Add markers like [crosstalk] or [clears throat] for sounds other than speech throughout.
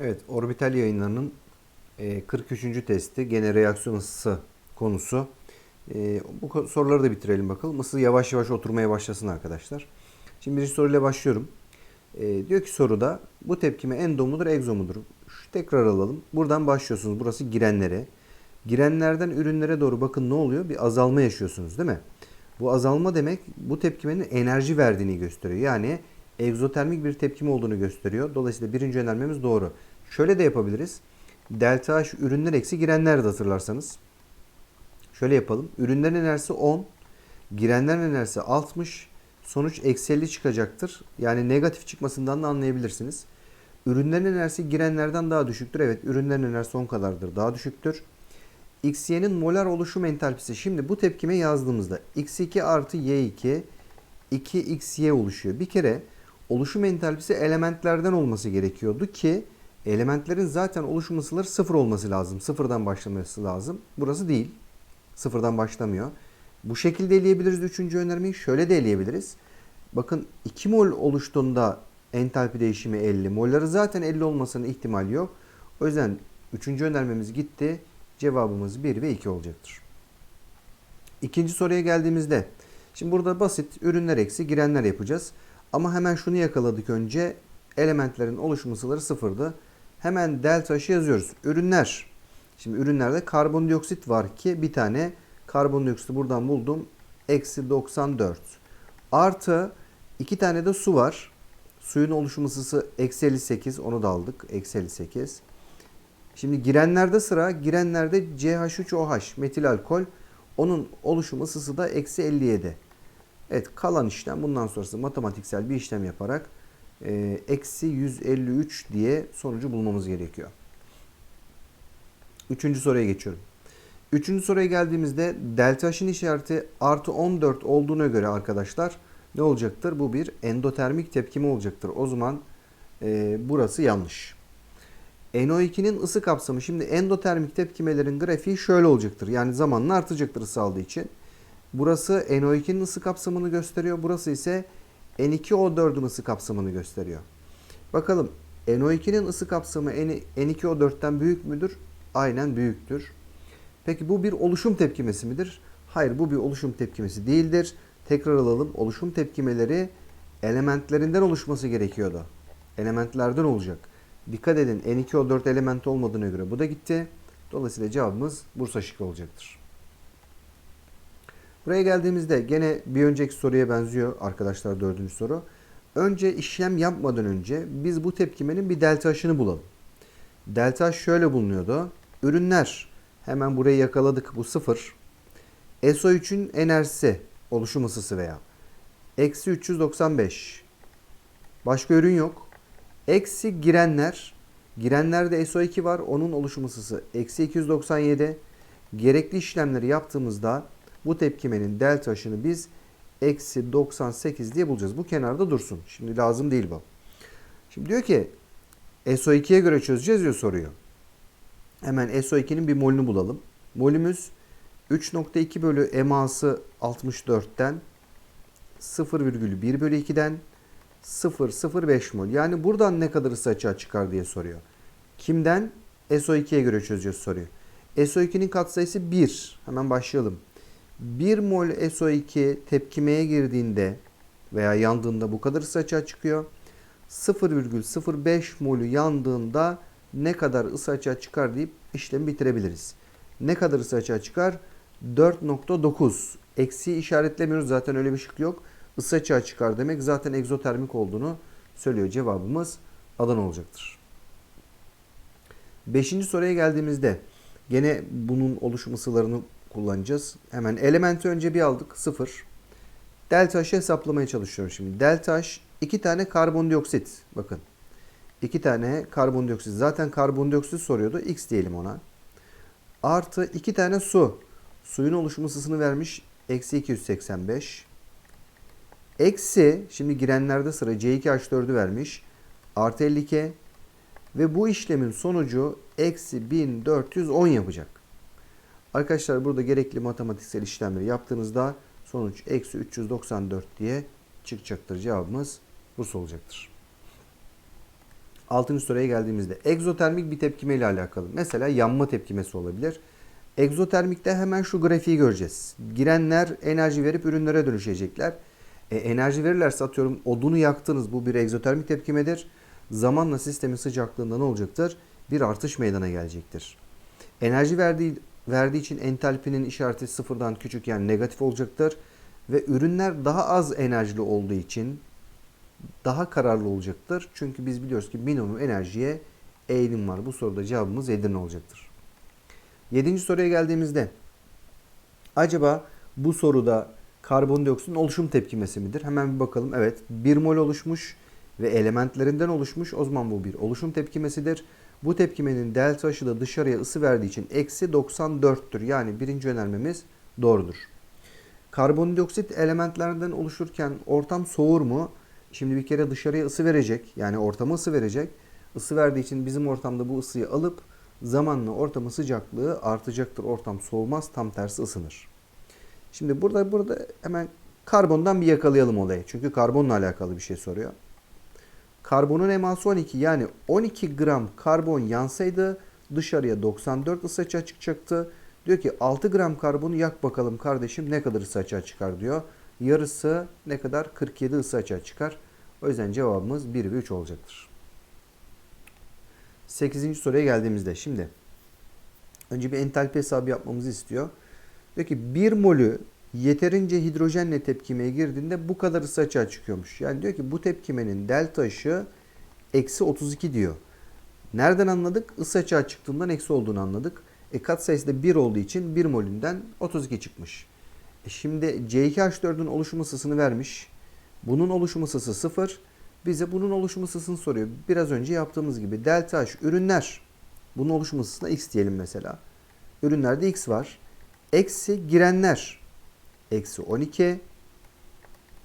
Evet, orbital yayınlarının e, 43. testi gene reaksiyon ısısı konusu. E, Bu soruları da bitirelim bakalım. Isı yavaş yavaş oturmaya başlasın arkadaşlar. Şimdi birinci soruyla başlıyorum. E, diyor ki soruda bu tepkime endo mudur, egzo mudur? Şu tekrar alalım. Buradan başlıyorsunuz. Burası girenlere. Girenlerden ürünlere doğru bakın ne oluyor? Bir azalma yaşıyorsunuz değil mi? Bu azalma demek bu tepkimenin enerji verdiğini gösteriyor. Yani egzotermik bir tepkime olduğunu gösteriyor. Dolayısıyla birinci önermemiz doğru. Şöyle de yapabiliriz. Delta H ürünler eksi girenler de hatırlarsanız. Şöyle yapalım. Ürünlerin enerjisi 10. Girenlerin enerjisi 60. Sonuç eksi 50 çıkacaktır. Yani negatif çıkmasından da anlayabilirsiniz. Ürünlerin enerjisi girenlerden daha düşüktür. Evet ürünlerin enerjisi 10 kadardır. Daha düşüktür. XY'nin molar oluşum entalpisi. Şimdi bu tepkime yazdığımızda X2 artı Y2 2XY oluşuyor. Bir kere oluşum entalpisi elementlerden olması gerekiyordu ki elementlerin zaten oluşum ısıları sıfır olması lazım. Sıfırdan başlaması lazım. Burası değil. Sıfırdan başlamıyor. Bu şekilde eleyebiliriz üçüncü önermeyi. Şöyle de eleyebiliriz. Bakın 2 mol oluştuğunda entalpi değişimi 50. Molları zaten 50 olmasının ihtimali yok. O yüzden üçüncü önermemiz gitti. Cevabımız 1 ve 2 olacaktır. İkinci soruya geldiğimizde şimdi burada basit ürünler eksi girenler yapacağız. Ama hemen şunu yakaladık önce. Elementlerin oluşum ısıları sıfırdı. Hemen delta H'ı yazıyoruz. Ürünler. Şimdi ürünlerde karbondioksit var ki bir tane karbondioksiti buradan buldum. Eksi 94. Artı iki tane de su var. Suyun oluşum ısısı eksi 58. Onu da aldık. Eksi 58. Şimdi girenlerde sıra girenlerde CH3OH metil alkol. Onun oluşum ısısı da eksi 57. Evet kalan işlem bundan sonrası matematiksel bir işlem yaparak e, eksi 153 diye sonucu bulmamız gerekiyor. Üçüncü soruya geçiyorum. Üçüncü soruya geldiğimizde delta H'in işareti artı 14 olduğuna göre arkadaşlar ne olacaktır? Bu bir endotermik tepkime olacaktır. O zaman e, burası yanlış. NO2'nin ısı kapsamı şimdi endotermik tepkimelerin grafiği şöyle olacaktır. Yani zamanla artacaktır ısı aldığı için. Burası NO2'nin ısı kapsamını gösteriyor. Burası ise N2O4'ün ısı kapsamını gösteriyor. Bakalım NO2'nin ısı kapsamı N2O4'ten büyük müdür? Aynen büyüktür. Peki bu bir oluşum tepkimesi midir? Hayır bu bir oluşum tepkimesi değildir. Tekrar alalım. Oluşum tepkimeleri elementlerinden oluşması gerekiyordu. Elementlerden olacak. Dikkat edin N2O4 element olmadığına göre bu da gitti. Dolayısıyla cevabımız Bursa şıkkı olacaktır. Buraya geldiğimizde gene bir önceki soruya benziyor arkadaşlar dördüncü soru. Önce işlem yapmadan önce biz bu tepkimenin bir delta H'ını bulalım. Delta H şöyle bulunuyordu. Ürünler hemen burayı yakaladık bu sıfır. SO3'ün enerjisi oluşum ısısı veya eksi 395. Başka ürün yok. Eksi girenler. Girenlerde SO2 var. Onun oluşum ısısı eksi 297. Gerekli işlemleri yaptığımızda bu tepkimenin delta H'ını biz eksi 98 diye bulacağız. Bu kenarda dursun. Şimdi lazım değil bu. Şimdi diyor ki SO2'ye göre çözeceğiz diyor soruyor. Hemen SO2'nin bir molünü bulalım. Molümüz 3.2 bölü eması 64'ten 0,1 bölü 2'den 0,05 mol. Yani buradan ne kadar ısı açığa çıkar diye soruyor. Kimden? SO2'ye göre çözeceğiz soruyu. SO2'nin katsayısı 1. Hemen başlayalım. 1 mol SO2 tepkimeye girdiğinde veya yandığında bu kadar ısı açığa çıkıyor. 0,05 molü yandığında ne kadar ısı açığa çıkar deyip işlemi bitirebiliriz. Ne kadar ısı açığa çıkar? 4.9. Eksi işaretlemiyoruz zaten öyle bir şık yok. Isı açığa çıkar demek zaten egzotermik olduğunu söylüyor. Cevabımız Adana olacaktır. Beşinci soruya geldiğimizde gene bunun oluşum ısılarını kullanacağız. Hemen elementi önce bir aldık. 0. Delta H'ı hesaplamaya çalışıyorum şimdi. Delta H iki tane karbondioksit. Bakın. iki tane karbondioksit. Zaten karbondioksit soruyordu. X diyelim ona. Artı iki tane su. Suyun oluşum ısısını vermiş. Eksi 285. Eksi şimdi girenlerde sıra C2H4'ü vermiş. Artı 52. Ve bu işlemin sonucu eksi 1410 yapacak. Arkadaşlar burada gerekli matematiksel işlemleri yaptığınızda sonuç eksi 394 diye çıkacaktır. Cevabımız Bursa olacaktır. Altıncı soruya geldiğimizde egzotermik bir tepkime ile alakalı. Mesela yanma tepkimesi olabilir. Egzotermikte hemen şu grafiği göreceğiz. Girenler enerji verip ürünlere dönüşecekler. E, enerji verirlerse atıyorum odunu yaktınız bu bir egzotermik tepkimedir. Zamanla sistemin sıcaklığında ne olacaktır? Bir artış meydana gelecektir. Enerji verdiği, verdiği için entalpinin işareti sıfırdan küçük yani negatif olacaktır. Ve ürünler daha az enerjili olduğu için daha kararlı olacaktır. Çünkü biz biliyoruz ki minimum enerjiye eğilim var. Bu soruda cevabımız Edirne olacaktır. Yedinci soruya geldiğimizde acaba bu soruda karbondioksitin oluşum tepkimesi midir? Hemen bir bakalım. Evet 1 mol oluşmuş ve elementlerinden oluşmuş. O zaman bu bir oluşum tepkimesidir. Bu tepkimenin delta H'ı da dışarıya ısı verdiği için eksi 94'tür. Yani birinci önermemiz doğrudur. Karbondioksit elementlerden oluşurken ortam soğur mu? Şimdi bir kere dışarıya ısı verecek. Yani ortama ısı verecek. Isı verdiği için bizim ortamda bu ısıyı alıp zamanla ortamın sıcaklığı artacaktır. Ortam soğumaz, tam tersi ısınır. Şimdi burada burada hemen karbondan bir yakalayalım olayı. Çünkü karbonla alakalı bir şey soruyor. Karbonun eması 12 yani 12 gram karbon yansaydı dışarıya 94 ısı açığa çıkacaktı. Diyor ki 6 gram karbonu yak bakalım kardeşim ne kadar ısı açığa çıkar diyor. Yarısı ne kadar? 47 ısı açığa çıkar. O yüzden cevabımız 1 ve 3 olacaktır. 8. soruya geldiğimizde şimdi önce bir entalpi hesabı yapmamızı istiyor. Diyor ki 1 molü yeterince hidrojenle tepkimeye girdiğinde bu kadar ısı açığa çıkıyormuş. Yani diyor ki bu tepkimenin delta ışığı eksi 32 diyor. Nereden anladık? Isı açığa çıktığından eksi olduğunu anladık. E kat sayısı da 1 olduğu için 1 molünden 32 çıkmış. E şimdi C2H4'ün oluşum ısısını vermiş. Bunun oluşum ısısı 0. Bize bunun oluşum ısısını soruyor. Biraz önce yaptığımız gibi delta H ürünler. Bunun oluşum ısısına x diyelim mesela. Ürünlerde x var. Eksi girenler. Eksi 12.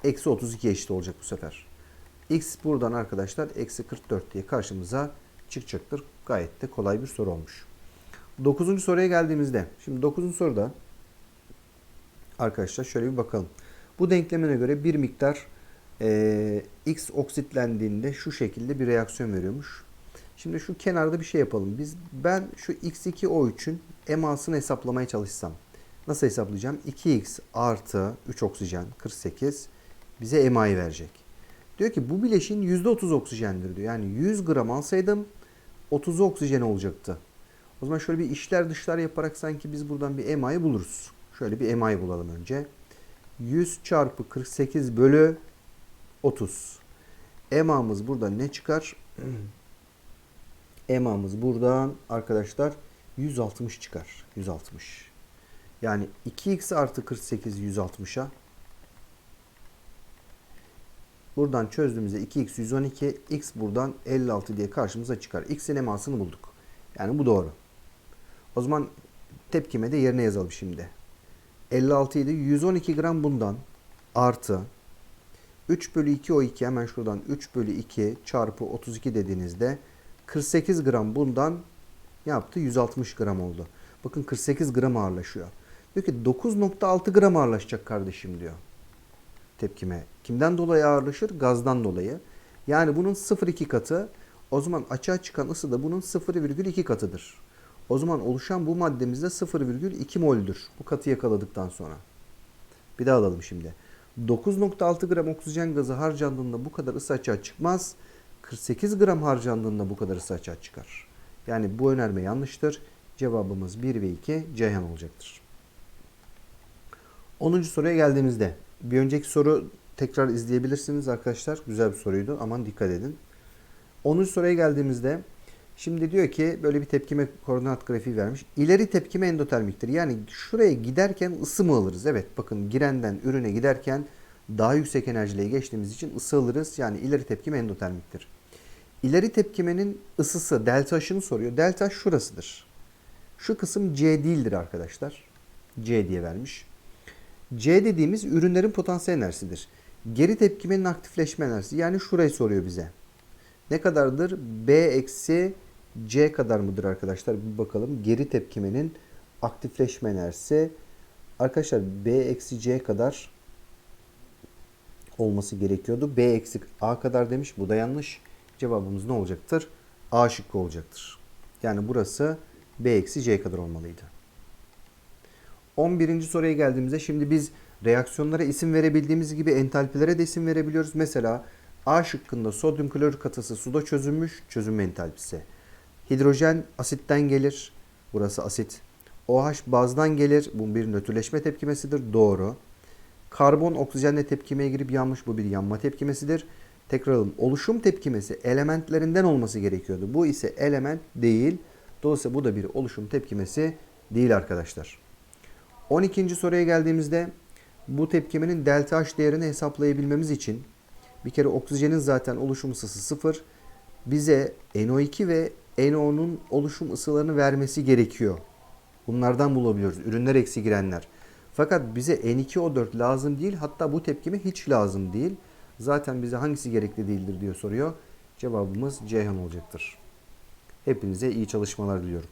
Eksi 32 eşit olacak bu sefer. X buradan arkadaşlar eksi 44 diye karşımıza çıkacaktır. Gayet de kolay bir soru olmuş. Dokuzuncu soruya geldiğimizde. Şimdi dokuzuncu soruda arkadaşlar şöyle bir bakalım. Bu denklemine göre bir miktar e, X oksitlendiğinde şu şekilde bir reaksiyon veriyormuş. Şimdi şu kenarda bir şey yapalım. Biz ben şu X2O3'ün emasını hesaplamaya çalışsam. Nasıl hesaplayacağım? 2X artı 3 oksijen 48 bize emayı verecek. Diyor ki bu bileşin %30 oksijendir diyor. Yani 100 gram alsaydım 30 oksijen olacaktı. O zaman şöyle bir işler dışlar yaparak sanki biz buradan bir emayı buluruz. Şöyle bir emayı bulalım önce. 100 çarpı 48 bölü 30. Emamız buradan ne çıkar? [clears throat] Emamız buradan arkadaşlar 160 çıkar. 160. Yani 2x artı 48 160'a. Buradan çözdüğümüzde 2x 112, x buradan 56 diye karşımıza çıkar. x'in emasını bulduk. Yani bu doğru. O zaman tepkime de yerine yazalım şimdi. 56 idi. 112 gram bundan artı 3 bölü 2 o 2 hemen şuradan 3 bölü 2 çarpı 32 dediğinizde 48 gram bundan yaptı? 160 gram oldu. Bakın 48 gram ağırlaşıyor. Diyor ki 9.6 gram ağırlaşacak kardeşim diyor. Tepkime. Kimden dolayı ağırlaşır? Gazdan dolayı. Yani bunun 0,2 katı. O zaman açığa çıkan ısı da bunun 0,2 katıdır. O zaman oluşan bu maddemizde 0,2 mol'dür. Bu katı yakaladıktan sonra. Bir daha alalım şimdi. 9.6 gram oksijen gazı harcandığında bu kadar ısı açığa çıkmaz. 48 gram harcandığında bu kadar ısı açığa çıkar. Yani bu önerme yanlıştır. Cevabımız 1 ve 2 Ceyhan olacaktır. 10. soruya geldiğimizde bir önceki soru tekrar izleyebilirsiniz arkadaşlar. Güzel bir soruydu. Aman dikkat edin. 10. soruya geldiğimizde şimdi diyor ki böyle bir tepkime koordinat grafiği vermiş. İleri tepkime endotermiktir. Yani şuraya giderken ısı mı alırız? Evet bakın girenden ürüne giderken daha yüksek enerjiliğe geçtiğimiz için ısı alırız. Yani ileri tepkime endotermiktir. İleri tepkimenin ısısı delta H'ını soruyor. Delta şurasıdır. Şu kısım C değildir arkadaşlar. C diye vermiş. C dediğimiz ürünlerin potansiyel enerjisidir. Geri tepkimenin aktifleşme enerjisi. Yani şurayı soruyor bize. Ne kadardır? B eksi C kadar mıdır arkadaşlar? Bir bakalım. Geri tepkimenin aktifleşme enerjisi. Arkadaşlar B eksi C kadar olması gerekiyordu. B eksi A kadar demiş. Bu da yanlış. Cevabımız ne olacaktır? A şıkkı olacaktır. Yani burası B eksi C kadar olmalıydı. 11. soruya geldiğimizde şimdi biz reaksiyonlara isim verebildiğimiz gibi entalpilere de isim verebiliyoruz. Mesela A şıkkında sodyum klorür katısı suda çözülmüş çözünme entalpisi. Hidrojen asitten gelir. Burası asit. OH bazdan gelir. Bu bir nötrleşme tepkimesidir. Doğru. Karbon oksijenle tepkimeye girip yanmış. Bu bir yanma tepkimesidir. Tekraralım. Oluşum tepkimesi elementlerinden olması gerekiyordu. Bu ise element değil. Dolayısıyla bu da bir oluşum tepkimesi değil arkadaşlar. 12. soruya geldiğimizde bu tepkimenin delta H değerini hesaplayabilmemiz için bir kere oksijenin zaten oluşum ısısı sıfır. Bize NO2 ve NO'nun oluşum ısılarını vermesi gerekiyor. Bunlardan bulabiliyoruz. Ürünler eksi girenler. Fakat bize N2O4 lazım değil. Hatta bu tepkime hiç lazım değil. Zaten bize hangisi gerekli değildir diye soruyor. Cevabımız Ceyhan olacaktır. Hepinize iyi çalışmalar diliyorum.